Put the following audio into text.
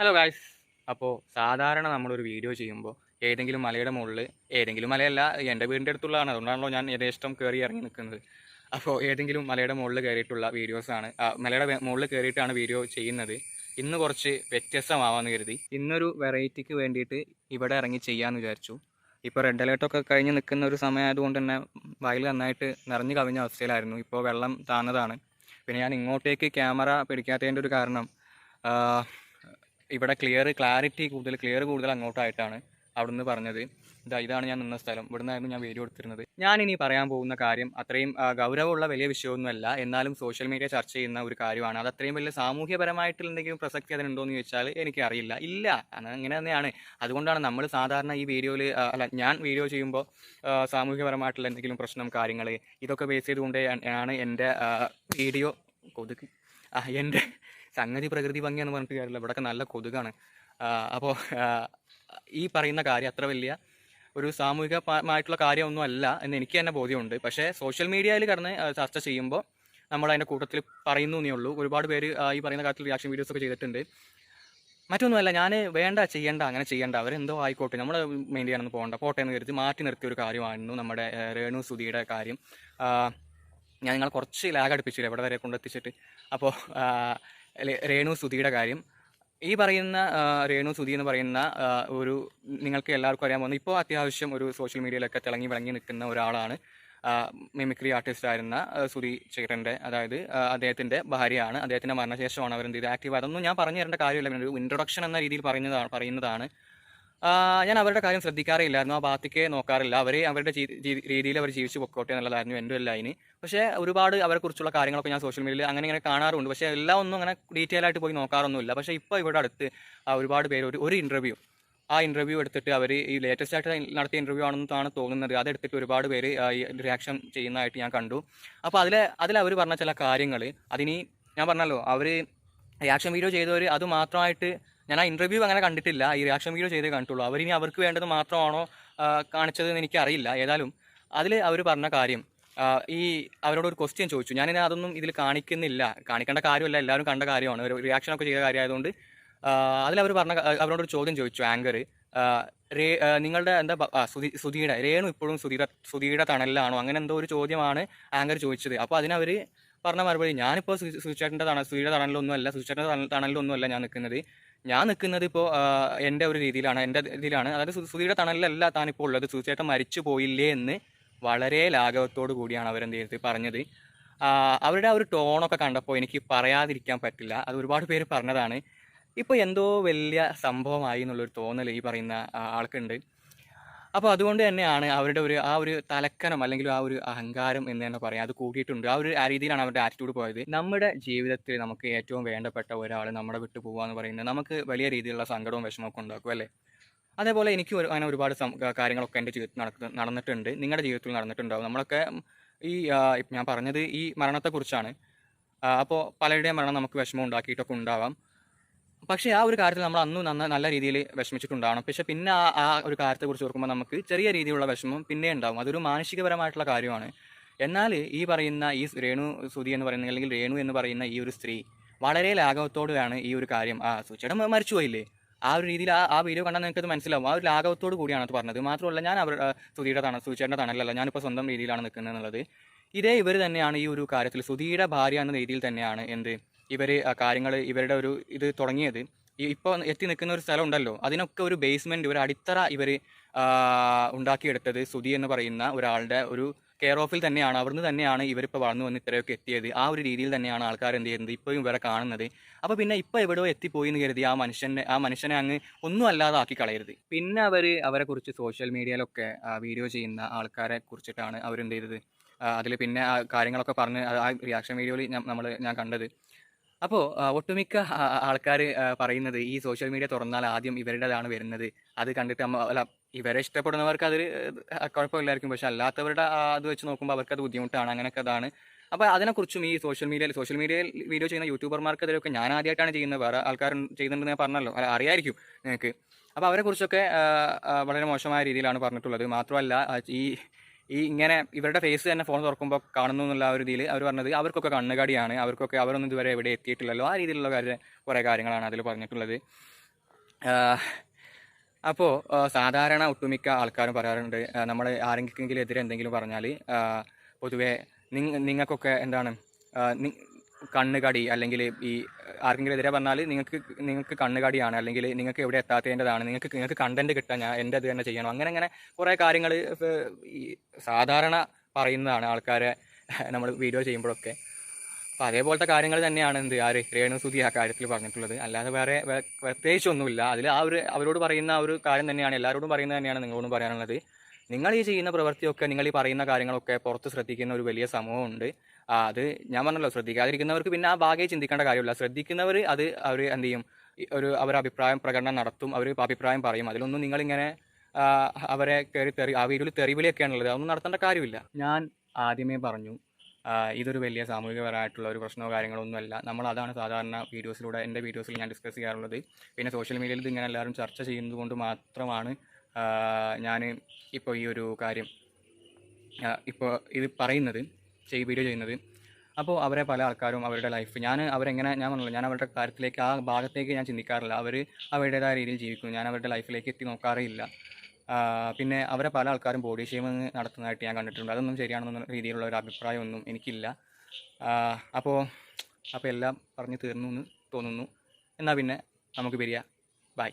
Hello guys അപ്പോൾ സാധാരണ നമ്മളൊരു വീഡിയോ ചെയ്യുമ്പോൾ ഏതെങ്കിലും മലയുടെ മുകളിൽ ഏതെങ്കിലും മലയല്ല എന്റെ വീടിന്റെ അടുത്തുള്ളതാണ്. അതുകൊണ്ടാണല്ലോ ഞാൻ യഥേഷ്ടം കയറി ഇറങ്ങി നിൽക്കുന്നത് അപ്പോൾ ഏതെങ്കിലും മലയുടെ മുകളിൽ കയറിയിട്ടുള്ള വീഡിയോസാണ് മലയുടെ മുകളിൽ കയറിയിട്ടാണ് വീഡിയോ ചെയ്യുന്നത്. ഇന്ന് കുറച്ച് വ്യത്യസ്തമാവാമെന്ന് കരുതി. ഇന്നൊരു വെറൈറ്റിക്ക് വേണ്ടിയിട്ട് ഇവിടെ ഇറങ്ങി ചെയ്യാമെന്ന് വിചാരിച്ചു. ഇപ്പോൾ റെഡ് അലേർട്ടൊക്കെ കഴിഞ്ഞ് നിൽക്കുന്ന ഒരു സമയമായതുകൊണ്ട് തന്നെ വയൽ നന്നായിട്ട് നിറഞ്ഞു കവിഞ്ഞ അവസ്ഥയിലായിരുന്നു. ഇപ്പോൾ വെള്ളം താന്നതാണ്. പിന്നെ ഞാൻ ഇങ്ങോട്ടേക്ക് ക്യാമറ പിടിക്കാത്തതിന്റെ ഒരു കാരണം ഇവിടെ ക്ലിയർ ക്ലാരിറ്റി കൂടുതൽ ക്ലിയർ കൂടുതൽ അങ്ങോട്ടായിട്ടാണ് അവിടുന്ന് പറഞ്ഞത്. ഇതാ ഇതാണ് ഞാൻ നിന്ന സ്ഥലം. ഇവിടുന്നായിരുന്നു ഞാൻ വീഡിയോ കൊടുത്തിരുന്നത് ഞാൻ ഇനി പറയാൻ പോകുന്ന കാര്യം അത്രയും ഗൗരവമുള്ള വലിയ വിഷയമൊന്നുമല്ല. എന്നാലും സോഷ്യൽ മീഡിയ ചർച്ച ചെയ്യുന്ന ഒരു കാര്യമാണ്. അത് അത്രയും വലിയ സാമൂഹ്യപരമായിട്ടുള്ള എന്തെങ്കിലും പ്രസക്തി അതിനുണ്ടോ എന്ന് ചോദിച്ചാൽ എനിക്കറിയില്ല. ഇല്ല. അങ്ങനെ തന്നെയാണ്. അതുകൊണ്ടാണ് നമ്മൾ സാധാരണ ഈ വീഡിയോയിൽ അല്ല ഞാൻ വീഡിയോ ചെയ്യുമ്പോൾ സാമൂഹ്യപരമായിട്ടുള്ള എന്തെങ്കിലും പ്രശ്നം കാര്യങ്ങൾ ഇതൊക്കെ ബേസ് ചെയ്തുകൊണ്ട് ആണ് എന്റെ വീഡിയോ കൊതുക് എന്റെ സംഗതി പ്രകൃതി ഭംഗിയാന്ന് പറഞ്ഞിട്ട് കാര്യമില്ല. ഇവിടെയൊക്കെ നല്ല കൊതുകാണ്. അപ്പോൾ ഈ പറയുന്ന കാര്യം അത്ര വലിയ ഒരു സാമൂഹികമായിട്ടുള്ള കാര്യമൊന്നും അല്ല എന്ന് എനിക്ക് തന്നെ ബോധ്യമുണ്ട്. പക്ഷേ സോഷ്യൽ മീഡിയയിൽ കടന്ന് ചർച്ച ചെയ്യുമ്പോൾ നമ്മൾ അതിന്റെ കൂട്ടത്തിൽ പറയുന്നു എന്നേ ഉള്ളൂ. ഒരുപാട് പേര് ഈ പറയുന്ന കാര്യത്തിൽ റിയാക്ഷൻ വീഡിയോസ് ഒക്കെ ചെയ്തിട്ടുണ്ട്. മറ്റൊന്നുമല്ല ഞാൻ വേണ്ട ചെയ്യേണ്ട അങ്ങനെ ചെയ്യേണ്ട അവരെന്തോ ആയിക്കോട്ടെ നമ്മൾ മെയിൻ ചെയ്യാനൊന്നും പോകണ്ട പോട്ടെ എന്ന് കരുതി മാറ്റി നിർത്തിയ ഒരു കാര്യമായിരുന്നു നമ്മുടെ രേണു സുധിയുടെ കാര്യം. ഞാൻ നിങ്ങൾ കുറച്ച് ലാഗ് അടുപ്പിച്ചില്ല ഇവിടെ വരെ കൊണ്ടെത്തിച്ചിട്ട്. അപ്പോൾ രേണു സുധിയുടെ കാര്യം. ഈ പറയുന്ന രേണു സുധി എന്ന് പറയുന്ന ഒരു നിങ്ങൾക്ക് എല്ലാവർക്കും അറിയാൻ പോകുന്ന ഇപ്പോൾ അത്യാവശ്യം ഒരു സോഷ്യൽ മീഡിയയിലൊക്കെ തിളങ്ങി വിളങ്ങി നിൽക്കുന്ന ഒരാളാണ് മിമിക്രി ആർട്ടിസ്റ്റ് ആയിരുന്ന സുധി ചേട്ടന്റെ അതായത് അദ്ദേഹത്തിന്റെ ഭാര്യയാണ്. അദ്ദേഹത്തിന്റെ മരണശേഷമാണ് അവർ എന്ത് ചെയ്ത് ആക്റ്റീവ്. അതൊന്നും ഞാൻ പറഞ്ഞു തരേണ്ട കാര്യമില്ല ഒരു ഇൻട്രൊഡക്ഷൻ എന്ന രീതിയിൽ പറയുന്നതാണ് പറയുന്നതാണ്. ഞാൻ അവരുടെ കാര്യം ശ്രദ്ധിക്കാറില്ലായിരുന്നു. ആ ഭാഗത്തേക്ക് നോക്കാറില്ല. അവർ അവരുടെ രീതിയിൽ അവർ ജീവിച്ച് പൊക്കോട്ടെ എന്നുള്ളതായിരുന്നു എന്റെ ഒരു ലൈന് പക്ഷേ ഒരുപാട് അവരെക്കുറിച്ചുള്ള കാര്യങ്ങളൊക്കെ ഞാൻ സോഷ്യൽ മീഡിയയിൽ അങ്ങനെ ഇങ്ങനെ കാണാറുണ്ട്. പക്ഷേ എല്ലാം ഒന്നും അങ്ങനെ ഡീറ്റെയിൽ ആയിട്ട് പോയി നോക്കാറൊന്നുമില്ല. പക്ഷേ ഇപ്പോൾ ഇവിടെ അടുത്ത് ഒരുപാട് പേര് ഒരു ഒരു ഇന്റർവ്യൂ ആ ഇന്റർവ്യൂ എടുത്തിട്ട് അവർ ഈ ലേറ്റസ്റ്റ് ആയിട്ട് നടത്തിയ ഇന്റർവ്യൂ ആണെന്നാണ് തോന്നുന്നത്. അതെടുത്തിട്ട് ഒരുപാട് പേര് റിയാക്ഷൻ ചെയ്യുന്നതായിട്ട് ഞാൻ കണ്ടു. അപ്പോൾ അതിൽ അതിൽ അവർ പറഞ്ഞ ചില കാര്യങ്ങൾ അതിനി ഞാൻ പറഞ്ഞല്ലോ അവർ റിയാക്ഷൻ വീഡിയോ ചെയ്തവർ അത് മാത്രമായിട്ട് ഞാൻ ആ ഇന്റർവ്യൂ അങ്ങനെ കണ്ടിട്ടില്ല. ഈ റിയാക്ഷൻ വീഡിയോ ചെയ്തേ കണ്ടിട്ടുള്ളൂ. അവരിനി അവർക്ക് വേണ്ടത് മാത്രമാണോ കാണിച്ചതെന്ന് എനിക്കറിയില്ല. ഏതായാലും അതിൽ അവർ പറഞ്ഞ കാര്യം ഈ അവരോട് ഒരു ക്വസ്റ്റ്യൻ ചോദിച്ചു. ഞാനിനി അതൊന്നും ഇതിൽ കാണിക്കുന്നില്ല. കാണിക്കേണ്ട കാര്യമല്ല. എല്ലാവരും കണ്ട കാര്യമാണ്. ഒരു റിയാക്ഷനൊക്കെ ചെയ്ത കാര്യമായതുകൊണ്ട് അതിലവർ പറഞ്ഞ അവരോടൊരു ചോദ്യം ചോദിച്ചു ആങ്കർ രേ നിങ്ങളുടെ എന്താ സുധി സുധിയുടെ രേണു ഇപ്പോഴും സുധീര സുധീടെ തണലിലാണോ? അങ്ങനെ എന്തോ ഒരു ചോദ്യമാണ് ആങ്കർ ചോദിച്ചത്. അപ്പോൾ അതിനവർ പറഞ്ഞ മറുപടി ഞാനിപ്പോൾ സുചേട്ടന്റെ തണൽ സുധീടെ തണലിലൊന്നുമല്ല സുചേട്ടന്റെ തണലിലൊന്നുമല്ല ഞാൻ നിൽക്കുന്നത്. ഞാൻ നിൽക്കുന്നത് ഇപ്പോൾ എന്റെ ഒരു രീതിയിലാണ് എന്റെ രീതിയിലാണ് അതായത് സുധിയുടെ തണലിലല്ല താനിപ്പോൾ ഉള്ളത്. സുചേട്ടൻ മരിച്ചു പോയില്ലേ എന്ന് വളരെ ലാഘവത്തോടു കൂടിയാണ് അവരെന്ത് ചെയ്തത് പറഞ്ഞത്. അവരുടെ ആ ഒരു ടോണൊക്കെ കണ്ടപ്പോൾ എനിക്ക് പറയാതിരിക്കാൻ പറ്റില്ല. അത് ഒരുപാട് പേര് പറഞ്ഞതാണ്. ഇപ്പോൾ എന്തോ വലിയ സംഭവമായി എന്നുള്ളൊരു തോന്നൽ ഈ പറയുന്ന ആൾക്കുണ്ട്. അപ്പോൾ അതുകൊണ്ട് തന്നെയാണ് അവരുടെ ഒരു ആ ഒരു തലക്കനം അല്ലെങ്കിൽ ആ ഒരു അഹങ്കാരം എന്ന് തന്നെ പറയാം. അത് കൂട്ടിയിട്ടുണ്ട് ആ ഒരു ആ രീതിയിലാണ് അവരുടെ ആറ്റിറ്റ്യൂഡ് പോയത്. നമ്മുടെ ജീവിതത്തിൽ നമുക്ക് ഏറ്റവും വേണ്ടപ്പെട്ട ഒരാൾ നമ്മുടെ വിട്ടു പോകുക എന്ന് പറയുന്നത് നമുക്ക് വലിയ രീതിയിലുള്ള സങ്കടവും വിഷമമൊക്കെ ഉണ്ടാക്കും അല്ലേ? അതേപോലെ എനിക്ക് അങ്ങനെ ഒരുപാട് കാര്യങ്ങളൊക്കെ എന്റെ ജീവിതത്തിൽ നടക്കുന്ന നടന്നിട്ടുണ്ട്. നിങ്ങളുടെ ജീവിതത്തിൽ നടന്നിട്ടുണ്ടാവും. നമ്മളൊക്കെ ഈ ഞാൻ പറഞ്ഞത് ഈ മരണത്തെക്കുറിച്ചാണ്. അപ്പോൾ പലരുടെയും മരണം നമുക്ക് വിഷമം ഉണ്ടാക്കിയിട്ടൊക്കെ ഉണ്ടാവാം. പക്ഷേ ആ ഒരു കാര്യത്തിൽ നമ്മൾ അന്നും നന്ന നല്ല രീതിയിൽ വിഷമിച്ചിട്ടുണ്ടാവണം. പക്ഷെ പിന്നെ ആ ആ ഒരു കാര്യത്തെക്കുറിച്ച് ഓർക്കുമ്പോൾ നമുക്ക് ചെറിയ രീതിയിലുള്ള വിഷമം പിന്നെ ഉണ്ടാവും. അതൊരു മാനസികപരമായിട്ടുള്ള കാര്യമാണ്. എന്നാൽ ഈ പറയുന്ന ഈ രേണു സുതി എന്ന് പറയുന്ന അല്ലെങ്കിൽ രേണു എന്ന് പറയുന്ന ഈ ഒരു സ്ത്രീ വളരെ ലാഘവത്തോടെയാണ് ഈ ഒരു കാര്യം ആ സുചേട്ടൻ മരിച്ചു പോയില്ലേ? ആ ഒരു രീതിയിൽ ആ ആ വീഡിയോ കണ്ടാൽ നിങ്ങൾക്കത് മനസ്സിലാവും. ആ ഒരു ലാഘവത്തോട് കൂടിയാണ് അത് പറഞ്ഞത്. മാത്രമല്ല ഞാൻ അവർ സുതിയുടെ തണ സുചേട്ടന്റെ തണലല്ല. ഞാനിപ്പോൾ സ്വന്തം രീതിയിലാണ് നിൽക്കുന്നത് എന്നുള്ളത്. ഇതേ ഇവർ തന്നെയാണ് ഈ ഒരു കാര്യത്തിൽ സുതിയുടെ ഭാര്യ എന്ന രീതിയിൽ തന്നെയാണ് എന്ത്? ഇവർ കാര്യങ്ങൾ ഇവരുടെ ഒരു ഇത് തുടങ്ങിയത്. ഇപ്പോൾ എത്തി നിൽക്കുന്ന ഒരു സ്ഥലം ഉണ്ടല്ലോ. അതിനൊക്കെ ഒരു ബേസ്മെന്റ് ഒരു അടിത്തറ ഇവർ ഉണ്ടാക്കിയെടുത്തത് സുധി എന്ന് പറയുന്ന ഒരാളുടെ ഒരു കെയർ ഓഫിൽ തന്നെയാണ്. അവിടുന്ന് തന്നെയാണ് ഇവരിപ്പോൾ വളർന്നു വന്ന് ഇത്രയൊക്കെ എത്തിയത്. ആ ഒരു രീതിയിൽ തന്നെയാണ് ആൾക്കാർ എന്ത് ചെയ്യുന്നത്? ഇപ്പോഴും ഇവരെ കാണുന്നത്. അപ്പോൾ പിന്നെ ഇപ്പോൾ എവിടെയോ എത്തിപ്പോയി എന്ന് കരുതി ആ മനുഷ്യനെ ആ മനുഷ്യനെ അങ്ങ് ഒന്നും അല്ലാതെ ആക്കി കളയരുത്. പിന്നെ അവർ അവരെക്കുറിച്ച് സോഷ്യൽ മീഡിയയിലൊക്കെ വീഡിയോ ചെയ്യുന്ന ആൾക്കാരെ കുറിച്ചിട്ടാണ് അവരെന്ത് ചെയ്തത്? അതിൽ പിന്നെ ആ കാര്യങ്ങളൊക്കെ പറഞ്ഞ് ആ റിയാക്ഷൻ വീഡിയോയിൽ നമ്മൾ ഞാൻ കണ്ടത്. അപ്പോൾ ഒട്ടുമിക്ക ആൾക്കാർ പറയുന്നത് ഈ സോഷ്യൽ മീഡിയ തുറന്നാൽ ആദ്യം ഇവരുടേതാണ് വരുന്നത്. അത് കണ്ടിട്ട് അല്ല ഇവരെ ഇഷ്ടപ്പെടുന്നവർക്ക് അത് കുഴപ്പമില്ലായിരിക്കും. പക്ഷെ അല്ലാത്തവരുടെ അത് വെച്ച് നോക്കുമ്പോൾ അവർക്ക് അത് ബുദ്ധിമുട്ടാണ്. അങ്ങനെയൊക്കെ അതാണ് അപ്പോൾ അതിനെക്കുറിച്ചും ഈ സോഷ്യൽ മീഡിയയിൽ സോഷ്യൽ മീഡിയയിൽ വീഡിയോ ചെയ്യുന്ന യൂട്യൂബർമാർക്കെതിരെയൊക്കെ ഞാൻ ആദ്യമായിട്ടാണ് ചെയ്യുന്നത്. വേറെ ആൾക്കാർ ചെയ്യുന്നുണ്ടെന്ന് ഞാൻ പറഞ്ഞല്ലോ. അറിയായിരിക്കും നിങ്ങൾക്ക് അപ്പോൾ അവരെക്കുറിച്ചൊക്കെ വളരെ മോശമായ രീതിയിലാണ് പറഞ്ഞിട്ടുള്ളത്. മാത്രമല്ല ഈ ഈ ഇങ്ങനെ ഇവരുടെ ഫേസ് തന്നെ ഫോൺ തുറക്കുമ്പോൾ കാണുന്നു എന്നുള്ള ഒരു രീതിയിൽ അവർ പറഞ്ഞത് അവർക്കൊക്കെ കണ്ണുകടിയാണ്. അവർക്കൊക്കെ അവരൊന്നും ഇതുവരെ എവിടെ എത്തിയിട്ടില്ലല്ലോ. ആ രീതിയിലുള്ള കാര്യം കുറേ കാര്യങ്ങളാണ് അതിൽ പറഞ്ഞിട്ടുള്ളത്. അപ്പോൾ സാധാരണ ഒട്ടുമിക്ക ആൾക്കാരും പറയാറുണ്ട് നമ്മൾ ആരെങ്കിലും എതിരെ എന്തെങ്കിലും പറഞ്ഞാൽ പൊതുവേ നിങ്ങ നിങ്ങൾക്കൊക്കെ എന്താണ് കണ്ണുകടി അല്ലെങ്കിൽ ഈ ആർക്കെങ്കിലും എതിരെ പറഞ്ഞാൽ നിങ്ങൾക്ക് നിങ്ങൾക്ക് കണ്ണുകടിയാണ് അല്ലെങ്കിൽ നിങ്ങൾക്ക് എവിടെ എത്താത്തതിന്റെതാണ് നിങ്ങൾക്ക് നിങ്ങൾക്ക് കണ്ടന്റ് കിട്ടാൻ ഞാൻ എന്റെ അത് തന്നെ ചെയ്യണം. അങ്ങനെ അങ്ങനെ കുറേ കാര്യങ്ങൾ ഈ സാധാരണ പറയുന്നതാണ് ആൾക്കാരെ നമ്മൾ വീഡിയോ ചെയ്യുമ്പോഴൊക്കെ. അപ്പോൾ അതേപോലത്തെ കാര്യങ്ങൾ തന്നെയാണ് എന്ത് ആര് രേണുസുതി ആ കാര്യത്തിൽ പറഞ്ഞിട്ടുള്ളത്. അല്ലാതെ വേറെ പ്രത്യേകിച്ച് പ്രത്യേകിച്ചൊന്നുമില്ല. അതിൽ ആ ഒരു അവരോട് പറയുന്ന ആ ഒരു കാര്യം തന്നെയാണ് എല്ലാവരോടും പറയുന്നത് തന്നെയാണ് നിങ്ങളോടും പറയാനുള്ളത്. നിങ്ങൾ ഈ ചെയ്യുന്ന പ്രവൃത്തിയൊക്കെ നിങ്ങൾ ഈ പറയുന്ന കാര്യങ്ങളൊക്കെ പുറത്ത് ശ്രദ്ധിക്കുന്ന ഒരു വലിയ സമൂഹമുണ്ട്. അത് ഞാൻ പറഞ്ഞല്ലോ ശ്രദ്ധിക്കാതിരിക്കുന്നവർക്ക് പിന്നെ ആ ഭാഗേ ചിന്തിക്കേണ്ട കാര്യമില്ല. ശ്രദ്ധിക്കുന്നവർ അത് അവർ എന്ത് ചെയ്യും? ഒരു അവർ അഭിപ്രായം പ്രകടനം നടത്തും അവർ അഭിപ്രായം പറയും. അതിലൊന്നും നിങ്ങളിങ്ങനെ അവരെ കയറി തെറി ആ വീട്ടിൽ തെറിവിളിയൊക്കെയാണുള്ളത്. അതൊന്നും നടത്തേണ്ട കാര്യമില്ല. ഞാൻ ആദ്യമേ പറഞ്ഞു ഇതൊരു വലിയ സാമൂഹികപരമായിട്ടുള്ള ഒരു പ്രശ്നമോ കാര്യങ്ങളോ ഒന്നുമല്ല. നമ്മൾ അതാണ് സാധാരണ വീഡിയോസിലൂടെ എന്റെ വീഡിയോസിൽ ഞാൻ ഡിസ്കസ് ചെയ്യാറുള്ളത്. പിന്നെ സോഷ്യൽ മീഡിയയിൽ ഇത് ഇങ്ങനെ എല്ലാവരും ചർച്ച ചെയ്യുന്നത് കൊണ്ട് മാത്രമാണ് ഞാൻ ഇപ്പോൾ ഈ ഒരു കാര്യം ഇപ്പോൾ ഇത് പറയുന്നത്. വീഡിയോ ചെയ്യുന്നത്. അപ്പോൾ അവരെ പല ആൾക്കാരും അവരുടെ ലൈഫ് ഞാൻ അവരെങ്ങനെ ഞാൻ പറഞ്ഞില്ല ഞാൻ അവരുടെ കാര്യത്തിലേക്ക് ആ ഭാഗത്തേക്ക് ഞാൻ ചിന്തിക്കാറില്ല. അവർ അവരുടേതായ രീതിയിൽ ജീവിക്കുന്നു. ഞാൻ അവരുടെ ലൈഫിലേക്ക് എത്തി നോക്കാറില്ല പിന്നെ അവരെ പല ആൾക്കാരും ബോഡി ഷേമിങ് നടത്തുന്നതായിട്ട് ഞാൻ കണ്ടിട്ടുണ്ട്. അതൊന്നും ശരിയാണെന്ന രീതിയിലുള്ള ഒരു അഭിപ്രായമൊന്നും എനിക്കില്ല. അപ്പോൾ അപ്പോൾ എല്ലാം പറഞ്ഞു തീർന്നു എന്ന് തോന്നുന്നു. എന്നാൽ പിന്നെ നമുക്ക് പിരിയാം. ബൈ